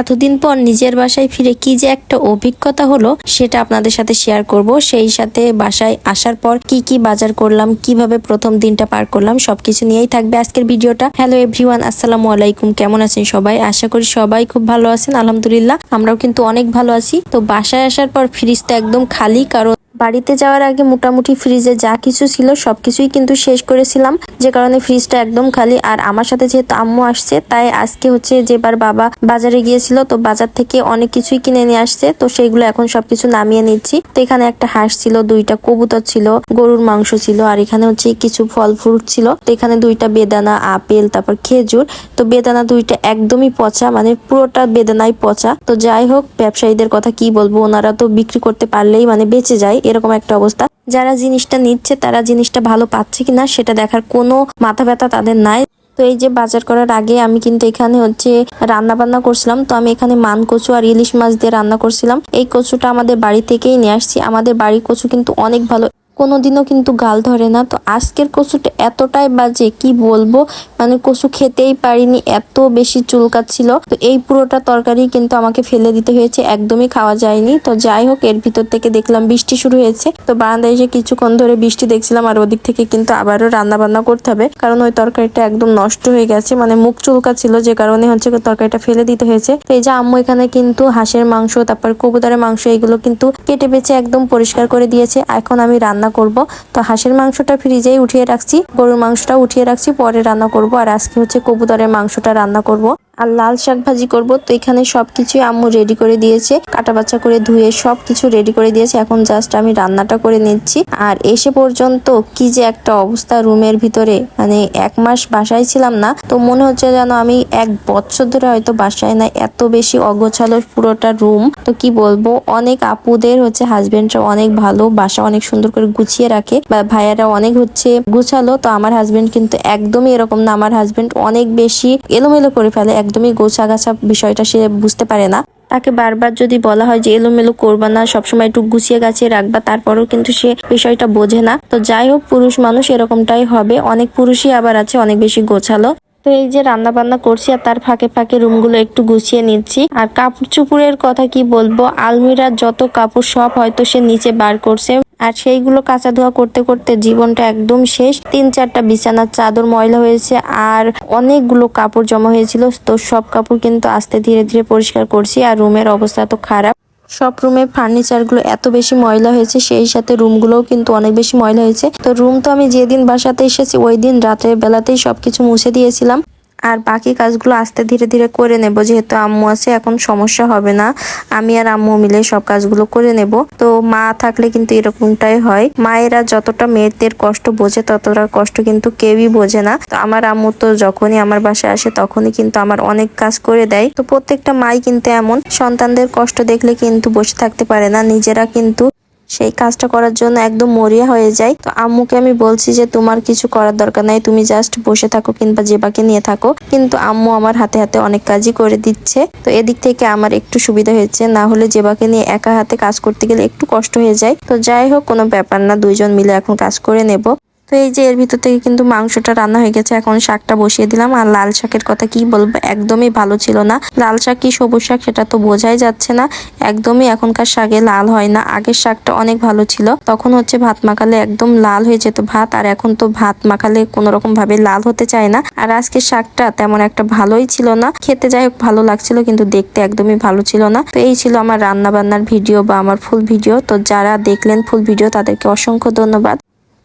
এতদিন পর নিজের বাসায় ফিরে কি যে একটা অভিজ্ঞতা হলো সেটা আপনাদের সাথে শেয়ার করব। সেই সাথে বাসায় আসার পর কি কি বাজার করলাম, কীভাবে প্রথম দিনটা পার করলাম, সবকিছু নিয়েই থাকবে আজকের ভিডিওটা। হ্যালো এভরিওয়ান আসসালামু আলাইকুম, কেমন আছেন সবাই? আশা করি সবাই খুব ভালো আছেন, আলহামদুলিল্লাহ। আমরাও কিন্তু অনেক ভালো আছি। তো বাসায় আসার পর ফ্রিজ তো একদম খালি, কারণ বাড়িতে যাওয়ার আগে মোটামুটি ফ্রিজে যা কিছু ছিল সবকিছুই কিন্তু শেষ করেছিলাম। যে কারণে ফ্রিজটা একদম খালি। আর আমার সাথে যেহেতু আম্মু আসছে, তাই আজকে হচ্ছে যেবার বাবা বাজারে গিয়েছিল, তো বাজার থেকে অনেক কিছুই কিনে নিয়ে আসছে। তো সেইগুলো এখন সবকিছু নামিয়ে নিচ্ছি। তো এখানে একটা হাঁস ছিল, দুইটা কবুতর ছিল, গরুর মাংস ছিল, আর এখানে হচ্ছে কিছু ফল ফ্রুট ছিল। তো এখানে দুইটা বেদানা, আপেল, তারপর খেজুর। তো বেদানা দুইটা একদমই পচা মানে পুরোটা বেদানাই পচা। তো যাই হোক, ব্যবসায়ীদের কথা কি বলব, ওনারা তো বিক্রি করতে পারলেই মানে বেঁচে যায়। এরকম একটা অবস্থা। যারা জিনিসটা নিচ্ছে, তারা জিনিসটা ভালো পাচ্ছে কিনা, সেটা দেখার কোনো মাথা ব্যথা তাদের নাই। তো এই যে বাজার করার আগে আমি কিন্তু এখানে হচ্ছে রান্না বান্না করছিলাম। তো আমি এখানে মান কচু আর ইলিশ মাছ দিয়ে রান্না করছিলাম। এই কচুটা আমাদের বাড়ি থেকেই নিয়ে আসছি। আমাদের বাড়ির কচু কিন্তু অনেক ভালো। কোনোদিনও কিন্তু গাল ধরে না। তো আজকের কচুটা এতটাই বাজে, কি বলব? মানে কচু খেতেই পারিনি, এত বেশি চুলকাচ্ছিল। তো এই পুরোটা তরকারি কিন্তু আমাকে ফেলে দিতে হয়েছে, একদমই খাওয়া যায়নি। তো যাই হোক, এর ভিতর থেকে দেখলাম বৃষ্টি শুরু হয়েছে। তো বারান্দায় এসে কিছুক্ষণ ধরে বৃষ্টি দেখছিলাম, আর ওদিক থেকে কিন্তু আবারও রান্না বান্না করতে হবে। কারণ ওই তরকারিটা একদম নষ্ট হয়ে গেছে মানে মুখ চুলকাচ্ছিল, যে কারণে হচ্ছে তরকারিটা ফেলে দিতে হয়েছে। তো এই যে আম্মু এখানে কিন্তু হাঁসের মাংস, তারপর কবুতরের মাংস, এগুলো কিন্তু কেটে বেছে একদম পরিষ্কার করে দিয়েছে। এখন আমি রান্না করব। তো হাঁসের মাংসটা ফ্রিজেই উঠিয়ে রাখছি, গরুর মাংসটা উঠিয়ে রাখছি, পরে রান্না করব। আর আজকে হচ্ছে কবুতরের মাংসটা রান্না করব। আর লাল শাক ভাজি করব। তো এখানে সবকিছুই আম্মু রেডি করে দিয়েছে। কাটা বাচ্চা করে ধুয়ে সবকিছু রেডি করে দিয়েছে। এখন জাস্ট আমি রান্নাটা করে নিচ্ছি। আর এসে পর্যন্ত কি যে একটা অবস্থা রুমের ভিতরে। মানে এক মাস বাসায় ছিলাম না। তো মনে হচ্ছে যেন আমি এক বছর ধরে হয়তো বাসায় না এত বেশি অগোছালো পুরোটা রুম। তো কি বলব, অনেক আপুদের হচ্ছে হাজবেন্ডরা অনেক ভালো। বাসা অনেক সুন্দর করে গুছিয়ে রাখে। বা ভাইয়ারা অনেক হচ্ছে গুছালো। তো আমার হাজবেন্ড কিন্তু একদমই এরকম না। আমার হাজবেন্ড অনেক বেশি এলোমেলো করে ফেলে। একদমই গোছা গাছা বিষয়টা সে বুঝতে পারে না। তাকে বারবার যদি বলা হয় যে এলোমেলো করবা না, সবসময় একটু গুছিয়ে গাছিয়ে রাখবা, তারপরেও কিন্তু সে বিষয়টা বোঝে না। তো যাই হোক, পুরুষ মানুষ এরকমটাই হবে। অনেক পুরুষই আবার আছে, অনেক বেশি গোছালো। তো এই যে রান্না বান্না করছি আর তার ফাঁকে ফাঁকে রুমগুলো একটু গুছিয়ে নিচ্ছি। আর কাপড় চুপুরের কথা কি বলব? আলমিরার যত কাপড় সব হয়তো সে নিচে বার করছে। আর সেইগুলো কাঁচা ধোয়া করতে করতে জীবনটা একদম শেষ। তিন চারটা বিছানার চাদর ময়লা হয়েছে আর অনেকগুলো কাপড় জমা হয়েছিল। তো সব কাপড় কিন্তু আস্তে ধীরে ধীরে পরিষ্কার করছি আর রুমের অবস্থা তো খারাপ। সব রুমের ফার্নিচারগুলো এত বেশি ময়লা হয়েছে, সেই সাথে রুমগুলোও কিন্তু অনেক বেশি ময়লা হয়েছে। তো রুম তো আমি যেদিন বাসাতে এসেছি, ওই দিন রাতের বেলাতেই সবকিছু মুছে দিয়েছিলাম। আর বাকি কাজগুলো আস্তে ধীরে ধীরে করে নেব। যেহেতু আম্মু আছে, এখন সমস্যা হবে না। আমি আর আম্মু মিলে সব কাজগুলো করে নেব। তো মা থাকলে কিন্তু এরকমটাই হয়। মায়েরা যতটা মেয়েদের কষ্ট বোঝে, ততটা কষ্ট কিন্তু কেউই বোঝে না। তো আমার আম্মু তো যখনই আমার বাসায় আসে, তখনই কিন্তু আমার অনেক কাজ করে দেয়। তো প্রত্যেকটা মাই কিন্তু এমন। সন্তানদের কষ্ট দেখলে কিন্তু বসে থাকতে পারে না। নিজেরা কিন্তু সেই কাজটা করার জন্য একদম মরিয়া হয়ে যায় তো আম্মুকে আমি বলছি যে, তোমার কিছু করার দরকার নাই, তুমি জাস্ট বসে থাকো কিংবা জেবাকে নিয়ে থাকো। কিন্তু আম্মু আমার হাতে হাতে অনেক কাজই করে দিচ্ছে। তো এদিক থেকে আমার একটু সুবিধা হয়েছে, না হলে জেবাকে নিয়ে একা হাতে কাজ করতে গেলে একটু কষ্ট হয়ে যায়। তো যাই হোক, কোনো ব্যাপার না, দুইজন মিলে এখন কাজ করে নেব। তো এই যে এর ভিতর থেকে কিন্তু মাংসটা রান্না হয়ে গেছে, এখন শাকটা বসিয়ে দিলাম। আর লাল শাকের কথা কি বলব, একদমই ভালো ছিল না। লাল শাক কি সবুজ শাক সেটা তো বোঝাই যাচ্ছে না। একদমই এখনকার শাকে লাল হয় না। আগের শাকটা অনেক ভালো ছিল। তখন হচ্ছে ভাত মাখালে একদম লাল হয়ে যেত ভাত, আর এখন তো ভাত মাখালে কোনো রকম ভাবে লাল হতে চায় না। আর আজকে শাকটা তেমন একটা ভালোই ছিল না। খেতে যাই হোক, ভালো লাগছিল, কিন্তু দেখতে একদমই ভালো ছিল না। তো এই ছিল আমার রান্না বান্নার ভিডিও বা আমার ফুল ভিডিও। তো যারা দেখলেন ফুল ভিডিও, তাদেরকে অসংখ্য ধন্যবাদ।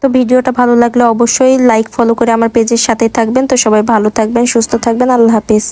তো ভিডিওটা ভালো লাগলে অবশ্যই লাইক ফলো করে আমার পেজের সাথে থাকবেন। তো সবাই ভালো থাকবেন, সুস্থ থাকবেন। আল্লাহ হাফিজ।